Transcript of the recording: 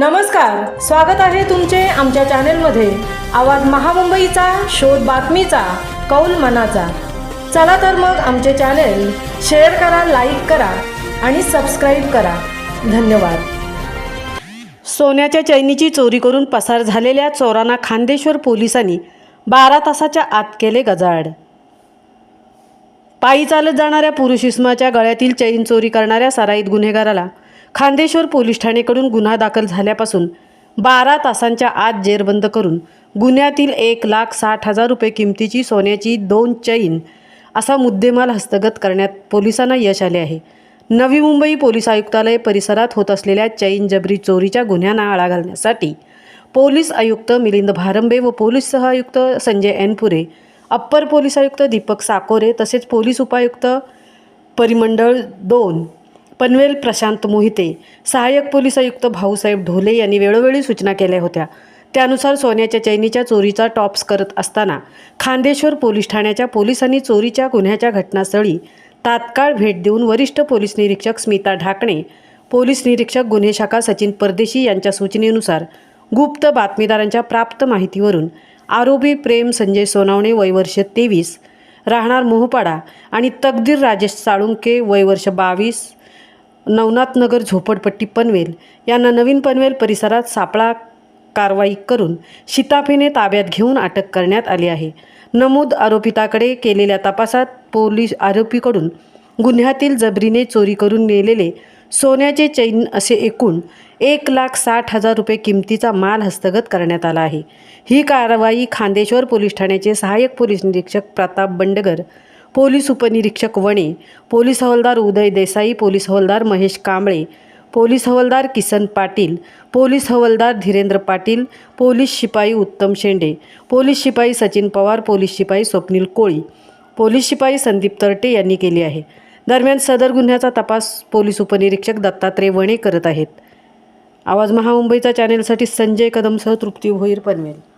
नमस्कार स्वागत आहे तुमचे आमच्या चॅनेलमध्ये. आवाज महामुंबईचा शोध बातमीचा कौल मनाचा. चला तर मग आमचे चॅनेल शेअर करा लाईक करा आणि सबस्क्राईब करा. धन्यवाद. सोन्याच्या चैनीची चोरी करून पसार झालेल्या चोरांना खांदेश्वर पोलिसांनी बारा तासाच्या आत केले गजाड पायी चालत जाणाऱ्या पुरुष इस्माच्या गळ्यातील चैन चोरी करणाऱ्या सराईत गुन्हेगाराला खांदेश्वर पोलीस ठाणेकडून गुन्हा दाखल झाल्यापासून बारा तासांच्या आत जेरबंद करून गुन्ह्यातील एक लाख साठ हजार रुपये किमतीची सोन्याची दोन चैन असा मुद्देमाल हस्तगत करण्यात पोलिसांना यश आले आहे. नवी मुंबई पोलीस आयुक्तालय परिसरात होत असलेल्या चैन जबरी चोरीच्या गुन्ह्यांना आळा घालण्यासाठी पोलीस आयुक्त मिलिंद भारंबे व पोलीस सहआयुक्त संजय एनपुरे अप्पर पोलीस आयुक्त दीपक साकोरे तसेच पोलीस उपायुक्त परिमंडळ दोन पनवेल प्रशांत मोहिते सहाय्यक पोलीस आयुक्त भाऊसाहेब ढोले यांनी वेळोवेळी सूचना केल्या होत्या. त्यानुसार सोन्याच्या चैनीच्या चोरीचा टॉप्स करत असताना खांदेश्वर पोलीस ठाण्याच्या पोलिसांनी चोरीच्या गुन्ह्याच्या घटनास्थळी तात्काळ भेट देऊन वरिष्ठ पोलीस निरीक्षक स्मिता ढाकणे पोलीस निरीक्षक गुन्हे शाखा सचिन परदेशी यांच्या सूचनेनुसार गुप्त बातमीदारांच्या प्राप्त माहितीवरून आरोपी प्रेम संजय सोनावणे वयवर्ष तेवीस राहणार मोहपाडा आणि तकदीर राजेश साळुंके वयवर्ष बावीस नवनाथनगर झोपडपट्टी पनवेल यांना नवीन पनवेल परिसरात सापळा कारवाई करून शिताफेने ताब्यात घेऊन अटक करण्यात आली आहे. नमूद आरोपिताकडे केलेल्या तपासात पोलीस आरोपीकडून गुन्ह्यातील जबरीने चोरी करून नेलेले सोन्याचे चैन असे एकूण एक लाख साठ हजार रुपये किमतीचा माल हस्तगत करण्यात आला आहे. ही कारवाई खांदेश्वर पोलीस ठाण्याचे सहाय्यक पोलीस निरीक्षक प्रताप बंडगर पोलीस उपनिरीक्षक वणे पोलीस हवालदार उदय देसाई पोलीस हवालदार महेश कांबळे पोलीस हवालदार किसन पाटील पोलीस हवालदार धीरेंद्र पाटील पोलीस शिपाई उत्तम शेंडे पोलीस शिपाई सचिन पवार पोलीस शिपाई स्वप्नील कोळी पोलीस शिपाई संदीप तरटे यांनी केली आहे. दरम्यान सदर गुन्ह्याचा तपास पोलीस उपनिरीक्षक दत्तात्रय वणे करत आहेत. आवाज महामुंबईचा चॅनेलसाठी संजय कदमसह तृप्ती भोईर पनवेल.